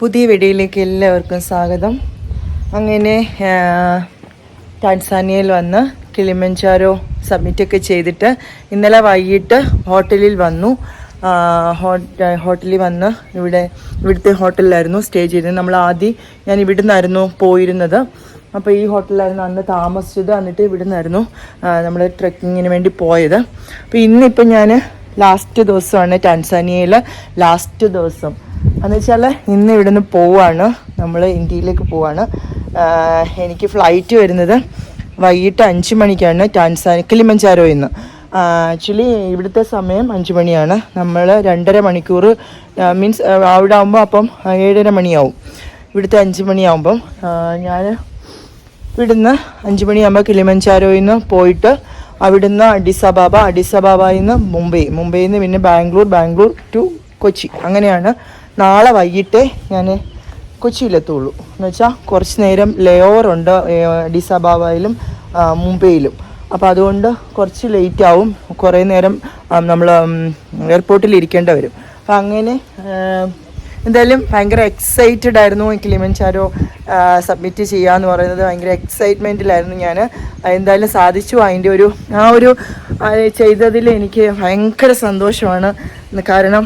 പുതിയ വീഡിയോയിലേക്ക് എല്ലാവർക്കും സ്വാഗതം. അങ്ങനെ ടാൻസാനിയയിൽ വന്ന് കിളിമഞ്ചാരോ സബ്മിറ്റൊക്കെ ചെയ്തിട്ട് ഇന്നലെ വൈകിട്ട് ഹോട്ടലിൽ വന്നു. ഹോട്ടലിൽ വന്ന് ഇവിടെ ഇവിടുത്തെ ഹോട്ടലിലായിരുന്നു സ്റ്റേ ചെയ്തത് നമ്മൾ ആദ്യം ഞാൻ ഇവിടുന്നായിരുന്നു പോയിരുന്നത്. അപ്പോൾ ഈ ഹോട്ടലിലായിരുന്നു അന്ന് താമസിച്ചത്. എന്നിട്ട് ഇവിടുന്നായിരുന്നു നമ്മൾ ട്രെക്കിങ്ങിന് വേണ്ടി പോയത്. അപ്പോൾ ഇന്നിപ്പോൾ ഞാൻ ലാസ്റ്റ് ദിവസമാണ് ടാൻസാനിയയിൽ ലാസ്റ്റ് ദിവസം. എന്ന് വെച്ചാൽ ഇന്ന് ഇവിടുന്ന് പോവാണ്. നമ്മൾ ഇന്ത്യയിലേക്ക് പോവാണ്. എനിക്ക് ഫ്ലൈറ്റ് വരുന്നത് വൈകിട്ട് അഞ്ച് മണിക്കാണ്. ടാൻസാനി കിളിമഞ്ചാരോ ഇന്ന്. ആക്ച്വലി ഇവിടുത്തെ സമയം അഞ്ച് മണിയാണ്. നമ്മൾ രണ്ടര മണിക്കൂർ മീൻസ് അവിടെ ആകുമ്പോൾ അപ്പം ഏഴര മണിയാവും. ഇവിടുത്തെ അഞ്ച് മണിയാവുമ്പം ഞാൻ ഇവിടുന്ന് അഞ്ച് മണിയാകുമ്പോൾ കിളിമഞ്ചാരോയിൽ നിന്ന് പോയിട്ട് അവിടുന്ന് അഡിസബാബ അഡിസബാബയിൽ നിന്ന് മുംബൈ. മുംബൈയിൽ നിന്ന് പിന്നെ ബാംഗ്ലൂർ ബാംഗ്ലൂർ ടു കൊച്ചി. അങ്ങനെയാണ് നാളെ വൈകിട്ടേ ഞാൻ കൊച്ചിയിലെത്തുള്ളൂ. എന്ന് വെച്ചാൽ കുറച്ച് നേരം ലേ ഉണ്ട് ഏ, അബാബയിലും മുംബൈയിലും. അപ്പോൾ അതുകൊണ്ട് കുറച്ച് ലേറ്റ് ആവും കുറേ നേരം നമ്മൾ എയർപോർട്ടിൽ ഇരിക്കേണ്ടി വരും. അപ്പം അങ്ങനെ എന്തായാലും ഭയങ്കര എക്സൈറ്റഡ് ആയിരുന്നു കിളിമൻചാരോ സബ്മിറ്റ് ചെയ്യാന്ന് പറയുന്നത്. ഭയങ്കര എക്സൈറ്റ്മെന്റിലായിരുന്നു ഞാൻ എന്തായാലും സാധിച്ചു. അതിന്റെ ഒരു ആ ഒരു ചെയ്തതിൽ എനിക്ക് ഭയങ്കര സന്തോഷമാണ്. കാരണം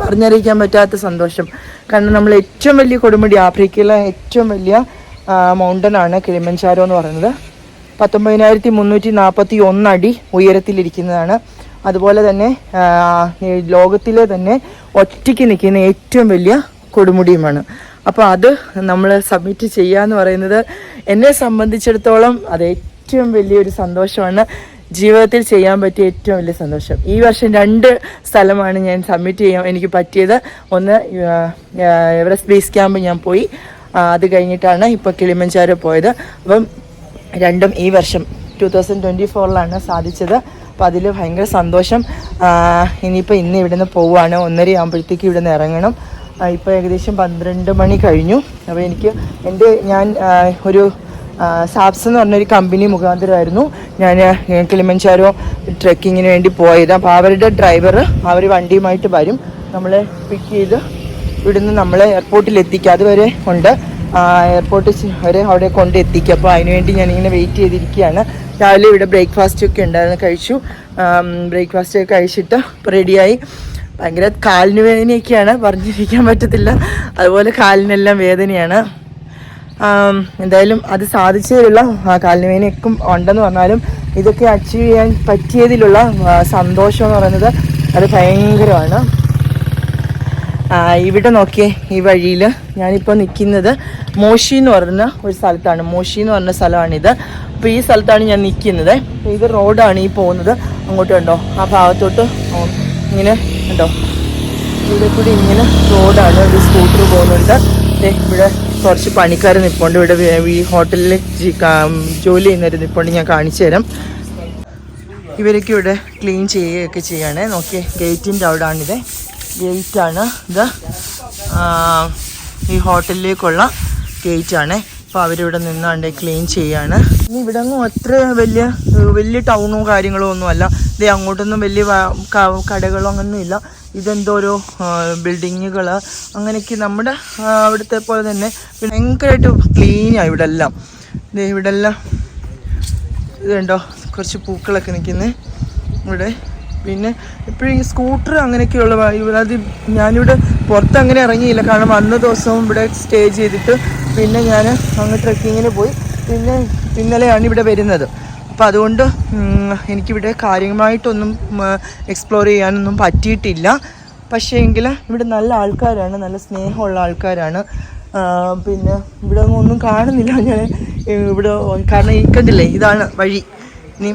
പറഞ്ഞറിയിക്കാൻ പറ്റാത്ത സന്തോഷം. കാരണം നമ്മൾ ഏറ്റവും വലിയ കൊടുമുടി ആഫ്രിക്കയിലെ ഏറ്റവും വലിയ മൗണ്ടൻ ആണ് കിളിമഞ്ചാരോ എന്ന് പറയുന്നത്. പത്തൊമ്പതിനായിരത്തി മുന്നൂറ്റി നാൽപ്പത്തി ഒന്നടി ഉയരത്തിലിരിക്കുന്നതാണ്. അതുപോലെ തന്നെ ലോകത്തിലെ തന്നെ ഒറ്റയ്ക്ക് നിൽക്കുന്ന ഏറ്റവും വലിയ കൊടുമുടിയുമാണ്. അപ്പോൾ അത് നമ്മൾ സബ്മിറ്റ് ചെയ്യുക എന്ന് പറയുന്നത് എന്നെ സംബന്ധിച്ചിടത്തോളം അത് ഏറ്റവും വലിയൊരു സന്തോഷമാണ്. ജീവിതത്തിൽ ചെയ്യാൻ പറ്റിയ ഏറ്റവും വലിയ സന്തോഷം. ഈ വർഷം രണ്ട് സ്ഥലമാണ് ഞാൻ സബ്മിറ്റ് ചെയ്യാൻ എനിക്ക് പറ്റിയത്. ഒന്ന് എവറസ്റ്റ് ബേസ് ക്യാമ്പ് ഞാൻ പോയി. അത് കഴിഞ്ഞിട്ടാണ് ഇപ്പോൾ കിളിമഞ്ചാരോ പോയത്. അപ്പം രണ്ടും ഈ വർഷം ടു തൗസൻഡ് ട്വന്റി ഫോറിലാണ് സാധിച്ചത്. അപ്പോൾ അതിൽ ഭയങ്കര സന്തോഷം. ഇനിയിപ്പോൾ ഇന്ന് ഇവിടുന്ന് പോവുകയാണ് ഒന്നര ആകുമ്പോഴത്തേക്ക് ഇവിടുന്ന് ഇറങ്ങണം. ഇപ്പോൾ ഏകദേശം പന്ത്രണ്ട് മണി കഴിഞ്ഞു. അപ്പോൾ എനിക്ക് എന്റെ ഞാൻ ഒരു സാപ്സ് എന്ന് പറഞ്ഞൊരു കമ്പനി മുഖാന്തരമായിരുന്നു. ഞാൻ കിളിമഞ്ചാരോ ട്രെക്കിങ്ങിന് വേണ്ടി പോയത്. അപ്പോൾ അവരുടെ ഡ്രൈവർ അവർ വണ്ടിയുമായിട്ട് വരും. നമ്മളെ പിക്ക് ചെയ്ത് ഇവിടുന്ന് നമ്മളെ എയർപോർട്ടിൽ എത്തിക്കുക അതുവരെ ഉണ്ട്. എയർപോർട്ട് വരെ അവിടെ കൊണ്ട് എത്തിക്കുക അപ്പോൾ അതിനുവേണ്ടി ഞാനിങ്ങനെ വെയിറ്റ് ചെയ്തിരിക്കുകയാണ്. രാവിലെ ഇവിടെ ബ്രേക്ക്ഫാസ്റ്റ് ഒക്കെ ഉണ്ടായിരുന്നു. കഴിച്ചു. ബ്രേക്ക്ഫാസ്റ്റ് ഒക്കെ കഴിച്ചിട്ട് റെഡിയായി ഭയങ്കര കാലിന് വേദനയൊക്കെയാണ്. പറഞ്ഞിരിക്കാൻ പറ്റത്തില്ല. അതുപോലെ കാലിനെല്ലാം വേദനയാണ്. എന്തായാലും അത് സാധിച്ചതിലുള്ള ആ, കാലിന് വേദനയൊക്കെ ഉണ്ടെന്ന് പറഞ്ഞാലും ഇതൊക്കെ അച്ചീവ് ചെയ്യാൻ പറ്റിയതിലുള്ള സന്തോഷം എന്ന് പറയുന്നത് അത് ഭയങ്കരമാണ്. ഇവിടെ നോക്കിയേ ഈ വഴിയിൽ ഞാനിപ്പോൾ നിൽക്കുന്നത് മോഷി എന്ന് പറയുന്ന ഒരു സ്ഥലത്താണ്. മോഷി എന്ന് പറഞ്ഞ സ്ഥലമാണിത്. അപ്പോൾ ഈ സ്ഥലത്താണ് ഞാൻ നിൽക്കുന്നത് ഇത് റോഡാണ് ഈ പോകുന്നത്. അങ്ങോട്ട് കണ്ടോ? ആ ഭാഗത്തോട്ട് ഇങ്ങനെ കണ്ടോ? ഇവിടെ കൂടി ഇങ്ങനെ റോഡാണ്. ഒരു സ്കൂട്ടർ പോകുന്നുണ്ട്. ഇവിടെ കുറച്ച് പണിക്കാർ നിൽപ്പുണ്ട് ഇവിടെ ഈ ഹോട്ടലിൽ ജോലി ചെയ്യുന്നവർ നിൽപ്പുണ്ട് ഞാൻ കാണിച്ചു തരാം. ഇവരൊക്കെ ഇവിടെ ക്ലീൻ ചെയ്യുകയൊക്കെ ചെയ്യാണ്. നോക്കിയേ ഗേറ്റിന്റെ അവിടാണിത്. ഗേറ്റാണ് ഇത്. ഈ ഹോട്ടലിലേക്കുള്ള ഗേറ്റാണ്. അപ്പോൾ അവരിവിടെ നിന്നാണ്ട് ക്ലീൻ ചെയ്യാണ്. ഇനി ഇവിടെ ഒന്നും അത്ര വലിയ വലിയ ടൗണോ കാര്യങ്ങളോ ഒന്നും അല്ല ഇത് അങ്ങോട്ടൊന്നും വലിയ കടകളോ അങ്ങനെയൊന്നും ഇല്ല. ഇതെന്തോരോ ബിൽഡിങ്ങുകൾ അങ്ങനെയൊക്കെ നമ്മുടെ അവിടുത്തെ പോലെ തന്നെ ഭയങ്കരമായിട്ട് ക്ലീനാണ് ഇവിടെ എല്ലാം ഇവിടെ എല്ലാം ഇത് കണ്ടോ കുറച്ച് പൂക്കളൊക്കെ നിൽക്കുന്നത് ഇവിടെ. പിന്നെ ഇപ്പോഴും ഈ സ്കൂട്ടർ അങ്ങനെയൊക്കെയുള്ള ഇവിടെ അത് ഞാനിവിടെ പുറത്ത് അങ്ങനെ ഇറങ്ങിയില്ല. കാരണം അന്ന ദിവസവും ഇവിടെ സ്റ്റേ ചെയ്തിട്ട് പിന്നെ ഞാൻ അങ്ങ് ട്രക്കിങ്ങിന് പോയി. പിന്നെ ഇന്നലെയാണ് ഇവിടെ വരുന്നത്. അപ്പം അതുകൊണ്ട് എനിക്കിവിടെ കാര്യമായിട്ടൊന്നും എക്സ്പ്ലോർ ചെയ്യാനൊന്നും പറ്റിയിട്ടില്ല. പക്ഷേ എങ്കിൽ ഇവിടെ നല്ല ആൾക്കാരാണ് നല്ല സ്നേഹമുള്ള ആൾക്കാരാണ്. പിന്നെ ഇവിടെ ഒന്നും കാണുന്നില്ല. ഞാൻ ഇവിടെ കാരണം ഈ കണ്ടില്ലേ ഇതാണ് വഴി. ഇനി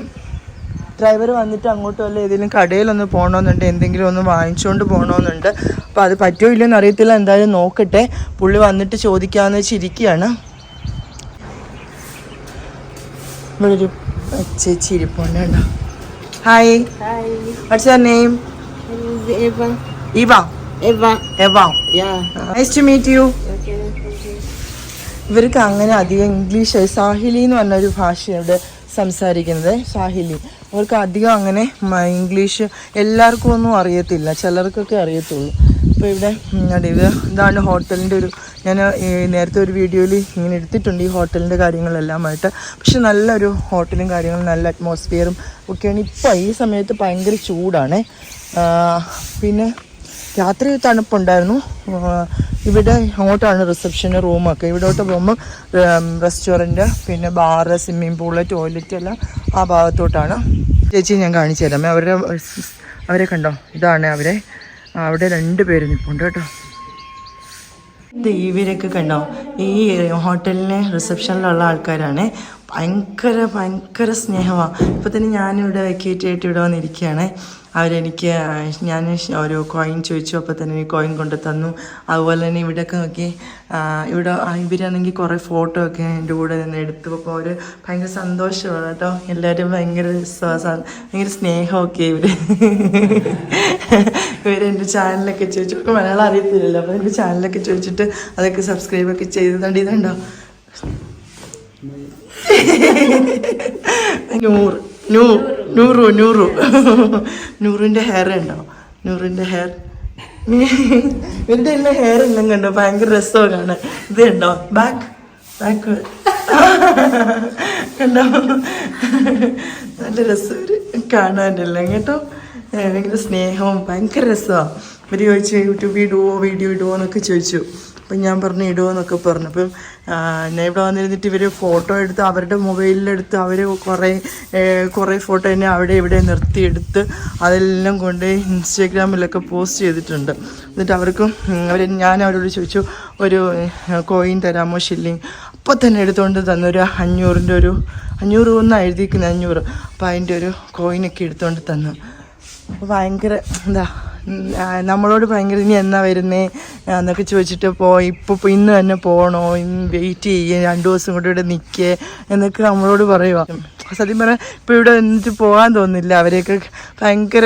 ഡ്രൈവർ വന്നിട്ട് അങ്ങോട്ടും അല്ല ഏതെങ്കിലും കടയിലൊന്ന് പോകണമെന്നുണ്ട് എന്തെങ്കിലും ഒന്ന് വാങ്ങിച്ചുകൊണ്ട് പോകണമെന്നുണ്ട് അപ്പോൾ അത് പറ്റുമോ ഇല്ലയോ അറിയത്തില്ല. എന്തായാലും നോക്കട്ടെ. പുള്ളി വന്നിട്ട് ചോദിക്കാമെന്ന് വെച്ചിരിക്കുകയാണ് ഇവിടെ ഒരു ചേച്ചി ഇരിപ്പുണ്ട് hi what's your name Eva. Eva Eva. Eva Yeah. Nice to meet you you. ഇവർക്ക് അങ്ങനെ അധികം ഇംഗ്ലീഷ് സാഹിലി എന്ന് പറഞ്ഞ പറഞ്ഞൊരു ഭാഷയോട് സംസാരിക്കുന്നത്. സാഹിലി അവർക്ക് അധികം അങ്ങനെ ഇംഗ്ലീഷ് എല്ലാവർക്കും ഒന്നും അറിയത്തില്ല. ചിലർക്കൊക്കെ അറിയത്തുള്ളൂ. അപ്പോൾ ഇവിടെ ഇത് ഇതാണ് ഹോട്ടലിന്റെ ഒരു ഞാൻ നേരത്തെ ഒരു വീഡിയോയിൽ ഇങ്ങനെ എടുത്തിട്ടുണ്ട് ഈ ഹോട്ടലിന്റെ കാര്യങ്ങളെല്ലാമായിട്ട്. പക്ഷെ നല്ലൊരു ഹോട്ടലും കാര്യങ്ങളും നല്ല അറ്റ്മോസ്ഫിയറും ഒക്കെയാണ് ഇപ്പോൾ ഈ സമയത്ത് ഭയങ്കര ചൂടാണ്. പിന്നെ രാത്രി തണുപ്പുണ്ടായിരുന്നു. ഇവിടെ അങ്ങോട്ടാണ് റിസപ്ഷന് റൂമൊക്കെ ഇവിടോട്ട് പോകുമ്പോൾ റെസ്റ്റോറന്റ് പിന്നെ ബാറ് സ്വിമ്മിംഗ് പൂൾ ടോയ്ലറ്റ് എല്ലാം ആ ഭാഗത്തോട്ടാണ്. ചേച്ചി ഞാൻ കാണിച്ചു തരാം. അവരുടെ അവരെ കണ്ടോ? ഇതാണ് അവരെ. അവിടെ രണ്ട് പേര് നിൽപ്പുണ്ട് കേട്ടോ. ഇവരൊക്കെ കണ്ടോ? ഈ ഹോട്ടലിലെ റിസപ്ഷനിലുള്ള ആൾക്കാരാണ്. ഭയങ്കര ഭയങ്കര സ്നേഹമാണ് ഇപ്പോൾ തന്നെ ഞാനിവിടെ വെക്കേറ്റ് ആയിട്ട് ഇവിടെ വന്നിരിക്കുകയാണ്. അവരെനിക്ക് ഞാൻ ഒരു കോയിൻ ചോദിച്ചു അപ്പോൾ തന്നെ എനിക്ക് കോയിൻ കൊണ്ട് തന്നു. അതുപോലെ തന്നെ ഇവിടെയൊക്കെ നോക്കി ഇവിടെ ഇവരാണെങ്കിൽ കുറേ ഫോട്ടോ ഒക്കെ എന്റെ കൂടെ നിന്ന് എടുത്തു. അപ്പോൾ അവർ ഭയങ്കര സന്തോഷമാണ് കേട്ടോ. എല്ലാവരും ഭയങ്കര ഭയങ്കര സ്നേഹമൊക്കെ ഇവർ ഇവരെന്റെ ചാനലൊക്കെ ചോദിച്ചു. ഇപ്പോൾ മലയാളം അറിയത്തില്ലല്ലോ. അപ്പോൾ എന്റെ ചാനലൊക്കെ ചോദിച്ചിട്ട് അതൊക്കെ സബ്സ്ക്രൈബൊക്കെ ചെയ്തിട്ടുണ്ട്. ഇതുണ്ടോ? നൂറ്. നൂ നൂറു നൂറു. നൂറിന്റെ ഹെയർ ഉണ്ടോ? നൂറിന്റെ ഹെയർ ഇവരുടെ എല്ലാം ഹെയർ എല്ലാം കണ്ടോ? ഭയങ്കര രസമാണ്. ഇത് ഉണ്ടോ ബാക്ക് ബാക്ക് കണ്ടോ? നല്ല രസം. കാണാനെല്ലാം കേട്ടോ. ഭയങ്കര സ്നേഹവും ഭയങ്കര രസമാണ് ഇവർ ചോദിച്ചു യൂട്യൂബ് ഇടുവോ? വീഡിയോ ഇടുവോ? എന്നൊക്കെ ചോദിച്ചു. അപ്പം ഞാൻ പറഞ്ഞു ഇടുമെന്നൊക്കെ പറഞ്ഞു. അപ്പം ഞാൻ ഇവിടെ വന്നിരുന്നിട്ട് ഇവർ ഫോട്ടോ എടുത്ത് അവരുടെ മൊബൈലിലെടുത്ത് അവർ കുറേ കുറേ ഫോട്ടോ എന്നെ അവിടെ ഇവിടെ നിർത്തിയെടുത്ത് അതെല്ലാം കൊണ്ട് ഇൻസ്റ്റാഗ്രാമിലൊക്കെ പോസ്റ്റ് ചെയ്തിട്ടുണ്ട്. എന്നിട്ട് അവർക്കും അവർ ഞാൻ അവരോട് ചോദിച്ചു ഒരു കോയിൻ തരാമോ ഷില്ലിങ് അപ്പോൾ തന്നെ എടുത്തുകൊണ്ട് തന്നൊരു അഞ്ഞൂറിന്റെ ഒരു അഞ്ഞൂറ് ഒന്നാണ് എഴുതിയിരിക്കുന്നത് അഞ്ഞൂറ്. അപ്പോൾ അതിന്റെ ഒരു കോയിനൊക്കെ എടുത്തുകൊണ്ട് തന്നു. അപ്പോൾ ഭയങ്കര എന്താ നമ്മളോട് ഭയങ്കര ഇനി എന്നാ വരുന്നേ എന്നൊക്കെ ചോദിച്ചിട്ട് പോ ഇപ്പോൾ ഇന്ന് തന്നെ പോകണോ വെയിറ്റ് ചെയ്യേ രണ്ട് ദിവസം കൂടി ഇവിടെ നിൽക്കേ എന്നൊക്കെ നമ്മളോട് പറയുക സത്യം പറഞ്ഞാൽ ഇപ്പോൾ ഇവിടെ എന്നിട്ട് പോകാൻ തോന്നുന്നില്ല അവരെയൊക്കെ ഭയങ്കര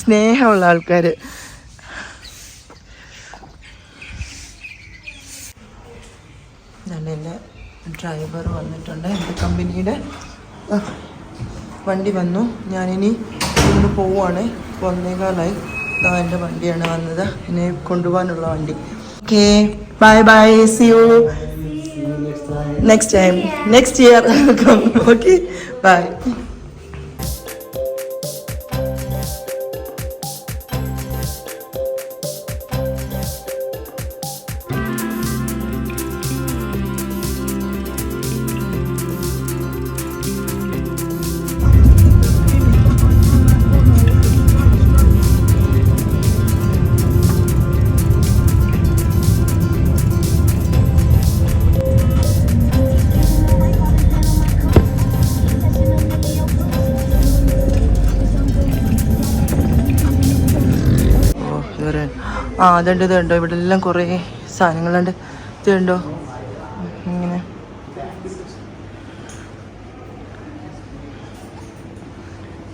സ്നേഹമുള്ള ആൾക്കാർ എന്റെ ഡ്രൈവർ വന്നിട്ടുണ്ട് എന്റെ കമ്പനിയുടെ വണ്ടി വന്നു. ഞാനിനി ഇന്ന് പോവുകയാണ് ഒന്നേകാലായി എന്റെ വണ്ടിയാണ് വന്നത്. എന്നെ കൊണ്ടുപോകാനുള്ള വണ്ടി. Okay bye bye see you next time next year okay bye ആ അതുണ്ട് ഇതുണ്ടോ. ഇവിടെ എല്ലാം കുറേ സാധനങ്ങളുണ്ട്. ഇതുണ്ടോ? ഇങ്ങനെ.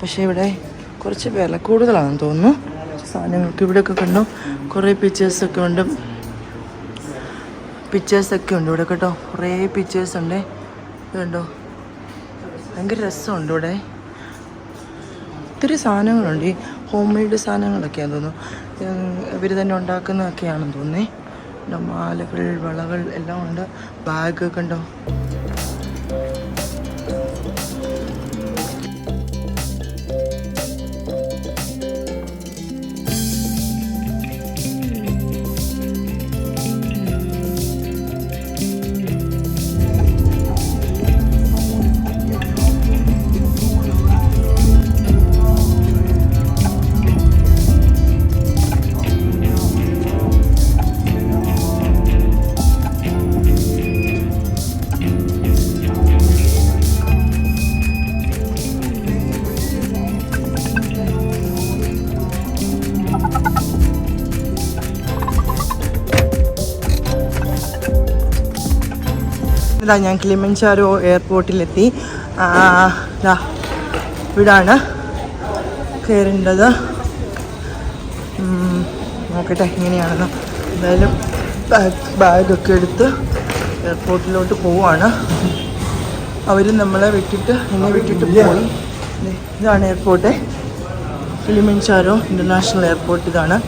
പക്ഷേ ഇവിടെ കുറച്ച് വില കൂടുതലാണെന്ന് തോന്നുന്നു. സാധനങ്ങൾക്ക് ഇവിടെയൊക്കെ കണ്ടു. കുറേ പിക്ചേഴ്സൊക്കെ ഉണ്ട്. പിക്ചേഴ്സൊക്കെ ഉണ്ട് ഇവിടെ കേട്ടോ. കുറേ പിക്ചേഴ്സ് ഉണ്ട്. ഇതുണ്ടോ? ഭയങ്കര രസമുണ്ട് ഇവിടെ. ഒത്തിരി സാധനങ്ങളുണ്ട്. ഈ ഹോം മെയ്ഡ് സാധനങ്ങളൊക്കെയാണെന്ന് തോന്നുന്നു. ഇവർ തന്നെ ഉണ്ടാക്കുന്നതൊക്കെയാണെന്ന് തോന്നുന്നേ. മാലകൾ വളകൾ എല്ലാം ഉണ്ട്. ബാഗ് ഒക്കെ ഇതാ ഞാൻ കിളിമഞ്ചാരോ എയർപോർട്ടിലെത്തി. ഇതാ ഇവിടാണ് കയറേണ്ടത്. നോക്കട്ടെ എങ്ങനെയാണെന്ന് എന്തായാലും ബാഗ് ബാഗൊക്കെ എടുത്ത് എയർപോർട്ടിലോട്ട് പോവാണ്. അവർ നമ്മളെ വിട്ടിട്ട് എന്നെ വിട്ടിട്ട് പോയി. ഇതാണ് എയർപോർട്ട്. കിളിമഞ്ചാരോ ഇന്റർനാഷണൽ എയർപോർട്ട് ഇതാണ്.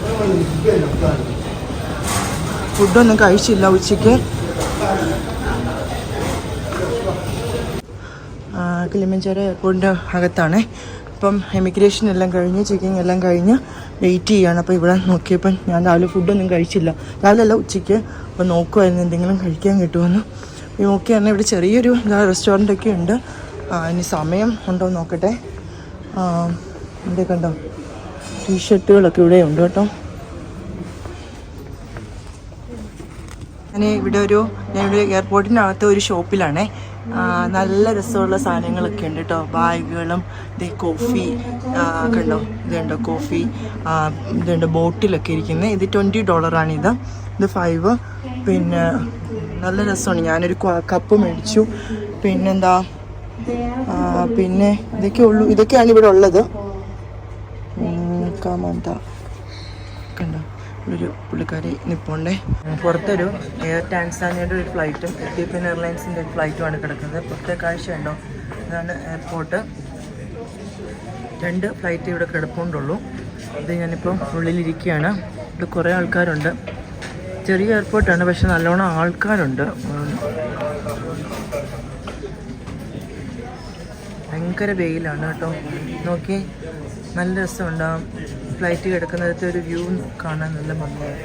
ഫുഡൊന്നും കഴിച്ചില്ല ഉച്ചയ്ക്ക്. കിളിമഞ്ചാര എയർപോർട്ടിന്റെ അകത്താണ്. ഇപ്പം എമിഗ്രേഷൻ എല്ലാം കഴിഞ്ഞ് ചെക്കിങ് എല്ലാം കഴിഞ്ഞ് വെയിറ്റ് ചെയ്യാണ്. അപ്പോൾ ഇവിടെ നോക്കിയപ്പം ഞാൻ രാവിലെ ഫുഡൊന്നും കഴിച്ചില്ല. രാവിലെ അല്ല ഉച്ചയ്ക്ക്. അപ്പോൾ നോക്കുമായിരുന്നു എന്തെങ്കിലും കഴിക്കാൻ കിട്ടുമെന്ന്. നോക്കിയാണ് ഇവിടെ ചെറിയൊരു റെസ്റ്റോറന്റ് ഒക്കെ ഉണ്ട്. ഇനി സമയം ഉണ്ടോ നോക്കട്ടെ. ഇവിടെ കണ്ടോ? ടീഷർട്ടുകളൊക്കെ ഇവിടെ ഉണ്ട് കേട്ടോ. ഞാൻ ഇവിടെ ഒരു ഞാൻ ഇവിടെ എയർപോർട്ടിന്റെ അകത്ത് ഒരു ഷോപ്പിലാണേ നല്ല രസമുള്ള സാധനങ്ങളൊക്കെ ഉണ്ട് കേട്ടോ ബാഗുകളും ഇത് കോഫി കണ്ടോ? ഇതുണ്ടോ കോഫി ഇതുണ്ട് ബോട്ടിലൊക്കെ ഇരിക്കുന്നത് ഇത് ട്വന്റി ഡോളറാണിത് ഇത്. ഫൈവ് പിന്നെ നല്ല രസമാണ്. ഞാനൊരു കപ്പ് മേടിച്ചു. പിന്നെന്താ? പിന്നെ ഇതൊക്കെ ഉള്ളൂ. ഇതൊക്കെയാണ് ഇവിടെ ഉള്ളത്. കാമന്താ ഒരു പുള്ളിക്കാരി നിപ്പോണ്ടേ. പുറത്തൊരു എയർ ടാൻസാനിയുടെ ഒരു ഫ്ലൈറ്റും എത്യോപ്യൻ എയർലൈൻസിന്റെ ഒരു ഫ്ലൈറ്റുമാണ് കിടക്കുന്നത്. പുറത്തെ കാഴ്ച ഉണ്ടോ? ഇതാണ് എയർപോർട്ട് രണ്ട് ഫ്ലൈറ്റ് ഇവിടെ കിടപ്പുണ്ടുള്ളൂ. ഇത് ഞാനിപ്പോൾ ഉള്ളിലിരിക്കുകയാണ് ഇവിടെ കുറേ ആൾക്കാരുണ്ട്. ചെറിയ എയർപോർട്ടാണ് പക്ഷെ നല്ലോണം ആൾക്കാരുണ്ട്. ഭയങ്കര വെയിലാണ് കേട്ടോ. നോക്കി നല്ല രസമുണ്ട് ആ ഫ്ലൈറ്റ് കിടക്കുന്നിടത്തെ ഒരു വ്യൂ കാണാൻ നല്ല ഭംഗിയാണ്.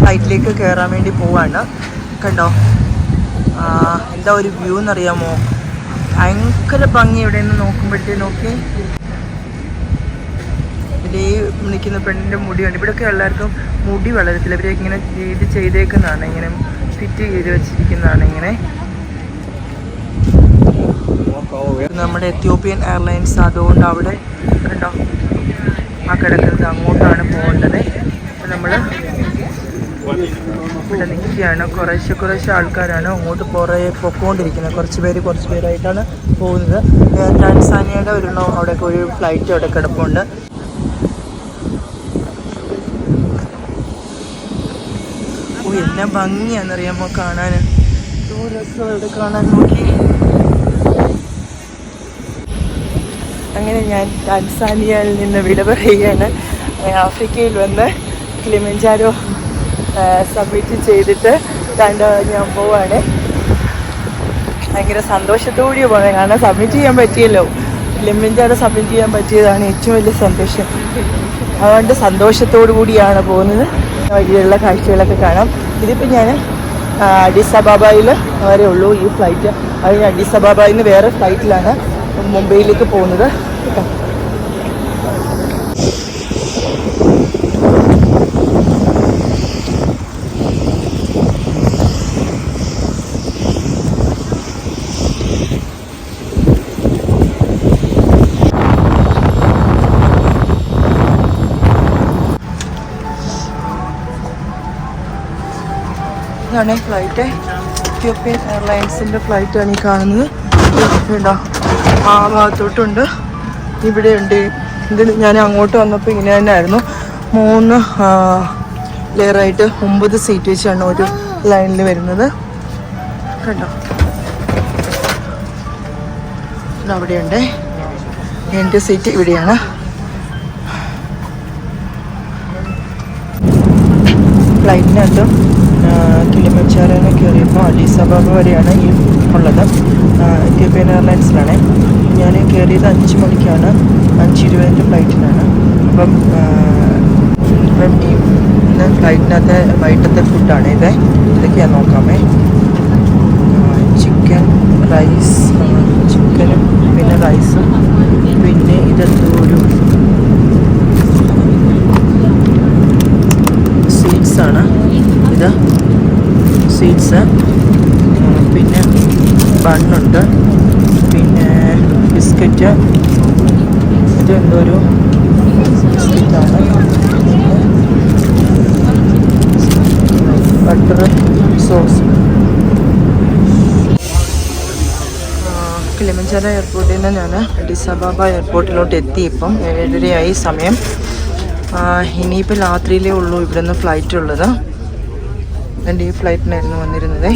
ഫ്ലൈറ്റിലേക്ക് കയറാൻ വേണ്ടി പോവാണ്. കണ്ടോ? എന്താ ഒരു വ്യൂ എന്നറിയാമോ? ഭയങ്കര ഭംഗി ഇവിടെ നിന്ന് നോക്കുമ്പോഴത്തേ നോക്കി ഇതേ നിൽക്കുന്ന പെണ്ണിന്റെ മുടിയുണ്ട് ഇവിടെയൊക്കെ എല്ലാവർക്കും മുടി വളരത്തില്ല. ഇവരെ ഇങ്ങനെ ഇത് ചെയ്തേക്കുന്നതാണ്. ഇങ്ങനെ ഫിറ്റ് ചെയ്ത് വെച്ചിരിക്കുന്നതാണ് ഇങ്ങനെ. നമ്മുടെ എത്യോപ്യൻ എയർലൈൻസ് അതുകൊണ്ട് അവിടെ കണ്ടോ? ആ കിടക്കുന്നത് അങ്ങോട്ടാണ് പോകേണ്ടത്. അപ്പം നമ്മൾ ഇവിടെ നിൽക്കുകയാണ്. കുറേശ്ശെ കുറേശ്ശെ ആൾക്കാരാണ് അങ്ങോട്ട് പുറകെ പൊക്കോണ്ടിരിക്കുന്നത്. കുറച്ച് പേര് കുറച്ച് പേരായിട്ടാണ് പോകുന്നത്. ടാൻസാനിയയുടെ ഒരു അവിടെ ഒരു ഫ്ലൈറ്റ് അവിടെ കിടപ്പുണ്ട്. ഓ എന്നാ ഭംഗിയാണെന്നറിയാമോ കാണാൻ. ടൂറിസ്റ്റ് അവിടെ കാണാൻ. നോക്കി. അങ്ങനെ ഞാൻ ടാൻസാനിയയിൽ നിന്ന് വിട പറയുകയാണ്. ആഫ്രിക്കയിൽ വന്ന് കിളിമഞ്ചാരോ സബ്മിറ്റ് ചെയ്തിട്ട് കണ്ട ഞാൻ പോവാണ്. ഭയങ്കര സന്തോഷത്തോടെ പോകണം കാരണം സബ്മിറ്റ് ചെയ്യാൻ പറ്റിയല്ലോ. കിളിമഞ്ചാരോ സബ്മിറ്റ് ചെയ്യാൻ പറ്റിയതാണ് ഏറ്റവും വലിയ സന്തോഷം. അതുകൊണ്ട് സന്തോഷത്തോടു കൂടിയാണ് പോകുന്നത്. വഴിയുള്ള കാഴ്ചകളൊക്കെ കാണാം. ഇതിപ്പോൾ ഞാൻ അഡിസ് അബാബയിൽ വരെ ഉള്ളൂ ഈ ഫ്ലൈറ്റ് അത് ഞാൻ അഡിസ് അബാബയിൽ നിന്ന് വേറെ ഫ്ലൈറ്റിലാണ് മുംബൈയിലേക്ക് പോകുന്നത്. കേട്ടോ ഇതാണ് ഫ്ലൈറ്റ് എത്യോപ്യൻ എയർലൈൻസിന്റെ ഫ്ലൈറ്റാണ് ഈ കാണുന്നത്. ഉണ്ടോ ആ ഭാഗത്തോട്ടുണ്ട് ഇവിടെയുണ്ട്. ഇത് ഞാൻ അങ്ങോട്ട് വന്നപ്പോൾ ഇങ്ങനെ തന്നെ ആയിരുന്നു മൂന്ന് ലെയറായിട്ട് ഒമ്പത് സീറ്റ് വെച്ചാണ് ഒരു ലൈനിൽ വരുന്നത്. കണ്ടോ? അവിടെയുണ്ട്. എന്റെ സീറ്റ് ഇവിടെയാണ്. ഫ്ലൈറ്റിനകത്ത് കിളിമച്ചാറിനെ കയറിയപ്പോൾ അലീസ് അബാബ വരെയാണ് ഈ ഉള്ളത്. ഇത്യോപ്യൻ എയർലൈൻസിലാണ്. ഞാൻ കയറിയത് അഞ്ച് മണിക്കാണ്. അഞ്ച് ഇരുപതിന്റെ ഫ്ലൈറ്റിനാണ്. അപ്പം ഇപ്പം ഇന്ന് ഫ്ലൈറ്റിനകത്തെ വൈകിട്ടത്തെ ഫുഡാണ് ഇത്. ഇതൊക്കെ ഞാൻ നോക്കാമേ ചിക്കൻ റൈസ് ചിക്കനും പിന്നെ റൈസും. പിന്നെ ഇതെന്തോ ഒരു സ്വീറ്റ്സാണ്. ഇത്. സ്വീറ്റ്സ് പിന്നെ ബണ്ണുണ്ട്. പിന്നെ ബിസ്ക്കറ്റ്. ഇത് എന്തോ ഒരു ബിസ്ക്കറ്റാണ്. Butter sauce. കിളിമഞ്ചാര എയർപോർട്ടിൽ നിന്ന് ഞാൻ ഡിസബാബ എയർപോർട്ടിലോട്ട് എത്തി ഇപ്പം. ഏഴരയായി സമയം. ഇനിയിപ്പോൾ രാത്രിയിലേ ഉള്ളൂ ഇവിടെ നിന്ന് ഫ്ലൈറ്റ് ഉള്ളത്. എന്റെ ഈ ഫ്ലൈറ്റിനായിരുന്നു വന്നിരുന്നത്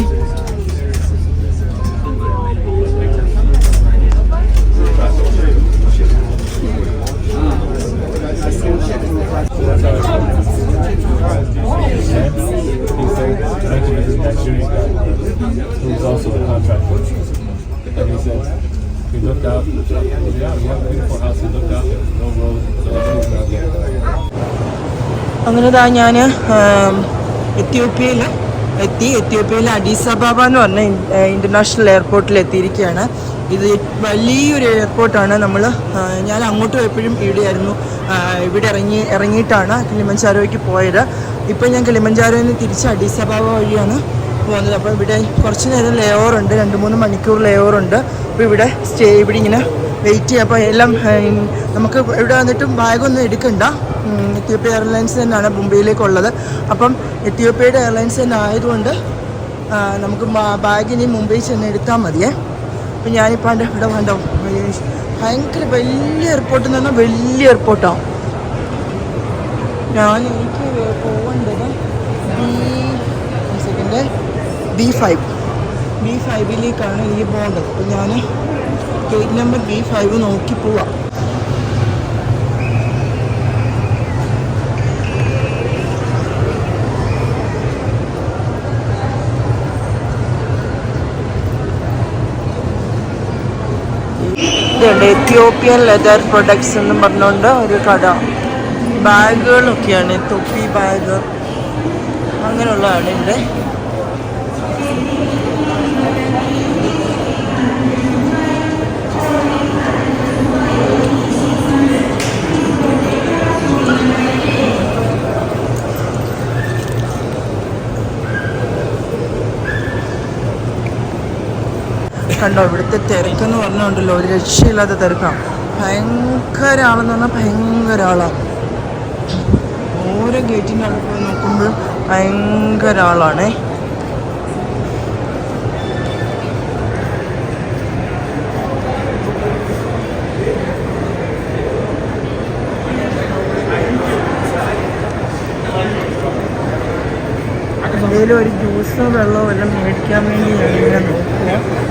We looked out, yeah, we have a beautiful house. We looked out, no road, no road. അങ്ങനെ ഞാൻ എത്യോപ്യയിൽ എത്തി. എത്യോപ്യയിലെ അഡീസബാബ എന്ന് പറഞ്ഞ ഇന്റർനാഷണൽ എയർപോർട്ടിൽ എത്തിയിരിക്കുകയാണ് ഇത് വലിയൊരു എയർപോർട്ടാണ് നമ്മൾ ഞാൻ അങ്ങോട്ട് പോയപ്പോഴും ഇവിടെയായിരുന്നു. ഇവിടെ ഇറങ്ങി ഇറങ്ങിയിട്ടാണ് കിളിമഞ്ചാരോയ്ക്ക് പോയത്. ഇപ്പോൾ ഞാൻ കിളിമഞ്ചാരോയിൽ നിന്ന് തിരിച്ച് അഡീസബാബ വഴിയാണ് പോകുന്നത്. അപ്പോൾ ഇവിടെ കുറച്ച് നേരം ലേ ഉണ്ട്. രണ്ട് മൂന്ന് മണിക്കൂർ ലേ ഉണ്ട്. അപ്പോൾ ഇവിടെ സ്റ്റേ ഇവിടെ ഇങ്ങനെ വെയിറ്റ് ചെയ്യുക അപ്പോൾ എല്ലാം നമുക്ക് ഇവിടെ വന്നിട്ടും ബാഗൊന്നും എടുക്കണ്ട. എത്യോപ്യ എയർലൈൻസ് തന്നെയാണ് മുംബൈയിലേക്കുള്ളത്. അപ്പം എത്യോപ്യയുടെ എയർലൈൻസ് തന്നെ ആയതുകൊണ്ട് നമുക്ക് ബാഗ് ഇനി മുംബൈ ചെന്ന് എടുത്താൽ മതിയേ. അപ്പം ഞാനിപ്പോൾ ഇവിടെ വേണ്ട ഭയങ്കര വലിയ എയർപോർട്ട് എന്ന് പറഞ്ഞാൽ വലിയ എയർപോർട്ടാണ് ഞാൻ എനിക്ക് പോകേണ്ടത് B second B five. B ഫൈവിലേക്കാണ് എനിക്ക് പോകേണ്ടത്. അപ്പം ഞാൻ ഗേറ്റ് നമ്പർ ബി ഫൈവ് നോക്കി പോവാം. ഇതുണ്ട് എത്യോപ്യൻ ലെതർ പ്രൊഡക്ട്സ് എന്നും പറഞ്ഞുകൊണ്ട് ഒരു കട. ബാഗുകളൊക്കെയാണ് തൊപ്പി ബാഗ് അങ്ങനെയുള്ളതാണ് ഇവിടെ. കണ്ടോ? ഇവിടുത്തെ തിരക്കെന്ന് പറഞ്ഞുകൊണ്ടല്ലോ ഒരു രക്ഷയില്ലാത്ത തിരക്കാണ് ഭയങ്കര ആളെന്ന് പറഞ്ഞാൽ ഭയങ്കര ആളാണ് ഓരോ ഗേറ്റിന്റെ അടുത്ത് നോക്കുമ്പോഴും ഭയങ്കര ആളാണേ. ഒരു ജ്യൂസോ വെള്ളമോ എല്ലാം മേടിക്കാൻ വേണ്ടി ഞാൻ ഇങ്ങനെ നോക്കുക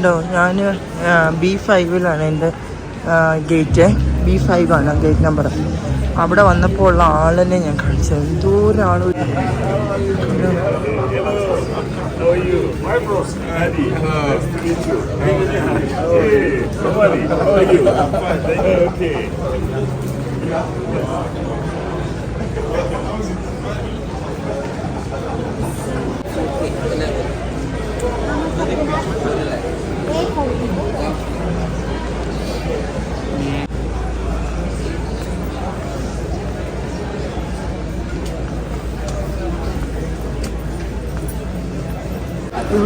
ഇതുണ്ടോ ഞാൻ ബി ഫൈവിലാണ് എന്റെ ഗേറ്റ് ബി ഫൈവ് ആണ് ഗേറ്റ് നമ്പർ അവിടെ വന്നപ്പോൾ ഉള്ള ആളിനെ ഞാൻ കാണിച്ചത്. എന്തോ ഒരാൾ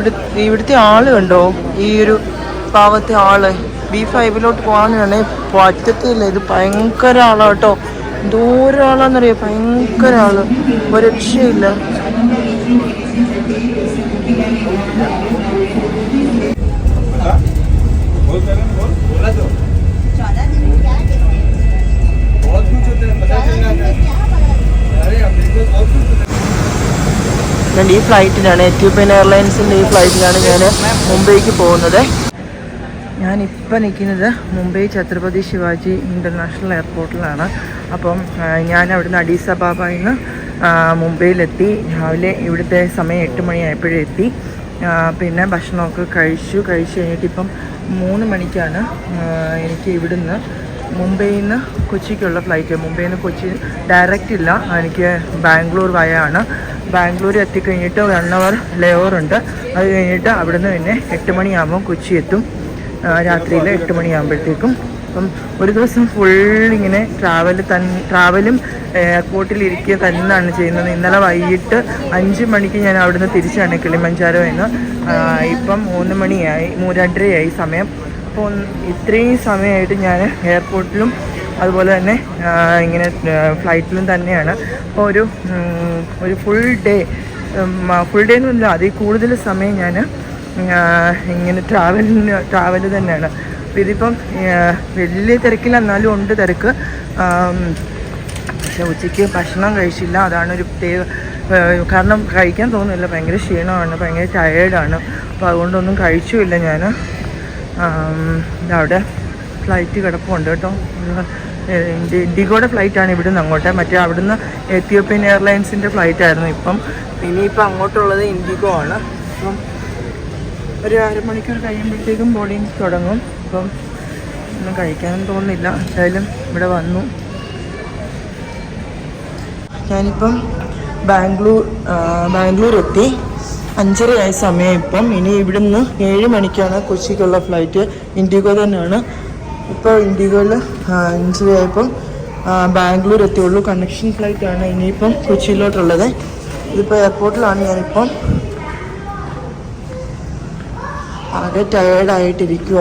ഇവിടെ ഇവിടുത്തെ ആൾ കണ്ടോ? ഈ ഒരു പാവത്തെ ആൾ. ബി ഫൈവിലോട്ട് പോകാനാണ് പറ്റത്തില്ല. ഇത് ഭയങ്കര ആളാ കേട്ടോ. ആളാന്നറിയോ? ഭയങ്കര ആൾ. ഒരു രക്ഷയില്ല ഞാൻ ഈ ഫ്ലൈറ്റിലാണ് എത്യോപ്യൻ എയർലൈൻസിന്റെ ഈ ഫ്ലൈറ്റിലാണ് ഞാൻ മുംബൈക്ക് പോകുന്നത്. ഞാനിപ്പോൾ നിൽക്കുന്നത് മുംബൈ ഛത്രപതി ശിവാജി ഇന്റർനാഷണൽ എയർപോർട്ടിലാണ്. അപ്പം ഞാൻ അവിടുന്ന് അഡീസ ബാബായിൽ നിന്ന് മുംബൈയിലെത്തി. രാവിലെ ഇവിടുത്തെ സമയം എട്ട് മണിയായപ്പോഴെത്തി പിന്നെ ഭക്ഷണമൊക്കെ കഴിച്ചു. കഴിച്ചു കഴിഞ്ഞിട്ട് ഇപ്പം മൂന്ന് മണിക്കാണ് എനിക്ക് ഇവിടുന്ന് മുംബൈയിൽ നിന്ന് കൊച്ചിക്കുള്ള ഫ്ലൈറ്റ് മുംബൈയിൽ നിന്ന് കൊച്ചി ഡയറക്റ്റ് ഇല്ല. എനിക്ക് ബാംഗ്ലൂർ വയാണ് ബാംഗ്ലൂർ എത്തിക്കഴിഞ്ഞിട്ട് വൺ അവർ ലേ ഉണ്ട് അത് കഴിഞ്ഞിട്ട് അവിടുന്ന് പിന്നെ എട്ട് മണിയാകുമ്പോൾ കൊച്ചി എത്തും രാത്രിയിൽ എട്ട് മണിയാകുമ്പോഴത്തേക്കും അപ്പം ഒരു ദിവസം ഫുൾ ഇങ്ങനെ ട്രാവൽ തൻ ട്രാവലും എയർപോർട്ടിലിരിക്കുക തന്നെയാണ് ചെയ്യുന്നത്. ഇന്നലെ വൈകിട്ട് അഞ്ച് മണിക്ക് ഞാൻ അവിടുന്ന് തിരിച്ചാണ് കിളിമഞ്ചാരോ എന്ന്. ഇപ്പം മൂന്ന് മണിയായി രണ്ടരയായി സമയം. അപ്പോൾ ഇത്രയും സമയമായിട്ട് ഞാൻ എയർപോർട്ടിലും അതുപോലെ തന്നെ ഇങ്ങനെ ഫ്ലൈറ്റിലും തന്നെയാണ്. അപ്പോൾ ഒരു ഒരു ഫുൾ ഡേ ഫുൾ ഡേ ഒന്നുമില്ല അതിൽ കൂടുതൽ സമയം ഞാൻ ഇങ്ങനെ ട്രാവലിന് ട്രാവൽ തന്നെയാണ്. ഇതിപ്പം വലിയ തിരക്കില്ല എന്നാലും ഉണ്ട് തിരക്ക്. പക്ഷെ ഉച്ചയ്ക്ക് ഭക്ഷണം കഴിച്ചില്ല. അതാണ് ഒരു പ്രത്യേക കാരണം കഴിക്കാൻ തോന്നുന്നില്ല. ഭയങ്കര ക്ഷീണമാണ് ഭയങ്കര ടയേർഡാണ് അപ്പോൾ അതുകൊണ്ടൊന്നും കഴിച്ചുമില്ല ഞാൻ അവിടെ ഫ്ലൈറ്റ് കിടപ്പുണ്ട് കേട്ടോ. ഇൻഡിഗോയുടെ ഫ്ലൈറ്റാണ് ഇവിടുന്ന് അങ്ങോട്ട്. മറ്റേ അവിടുന്ന് എത്യോപ്യൻ എയർലൈൻസിന്റെ ഫ്ലൈറ്റ് ആയിരുന്നു ഇപ്പം. ഇനിയിപ്പോൾ അങ്ങോട്ടുള്ളത് ഇൻഡിഗോ ആണ്. അപ്പം ഒരു അരമണിക്കൂർ കഴിയുമ്പോഴത്തേക്കും ബോർഡിങ് തുടങ്ങും. അപ്പം ഒന്നും കഴിക്കാനും തോന്നുന്നില്ല. എന്തായാലും ഇവിടെ വന്നു. ഞാനിപ്പം ബാംഗ്ലൂർ ബാംഗ്ലൂർ എത്തി അഞ്ചരയായ സമയം ഇപ്പം. ഇനി ഇവിടുന്ന് ഏഴ് മണിക്കാണ് കൊച്ചിക്കുള്ള ഫ്ലൈറ്റ്. ഇൻഡിഗോ തന്നെയാണ്. ഇപ്പോൾ ഇൻഡിഗോയിൽ അഞ്ചരയായപ്പം ആയപ്പം ബാംഗ്ലൂർ എത്തിയുള്ളൂ കണക്ഷൻ ഫ്ലൈറ്റ് ആണ് ഇനിയിപ്പം കൊച്ചിയിലോട്ടുള്ളത്. ഇതിപ്പോൾ എയർപോർട്ടിലാണ് ഞാനിപ്പം. ആകെ ടയേർഡായിട്ടിരിക്കുക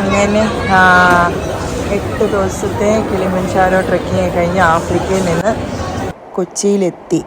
അങ്ങനെ ആ, എട്ട് ദിവസത്തെ കിളിമഞ്ചാരോ ട്രക്കിങ് കഴിഞ്ഞ് ആഫ്രിക്കയിൽ നിന്ന് കൊച്ചിയിലെത്തി.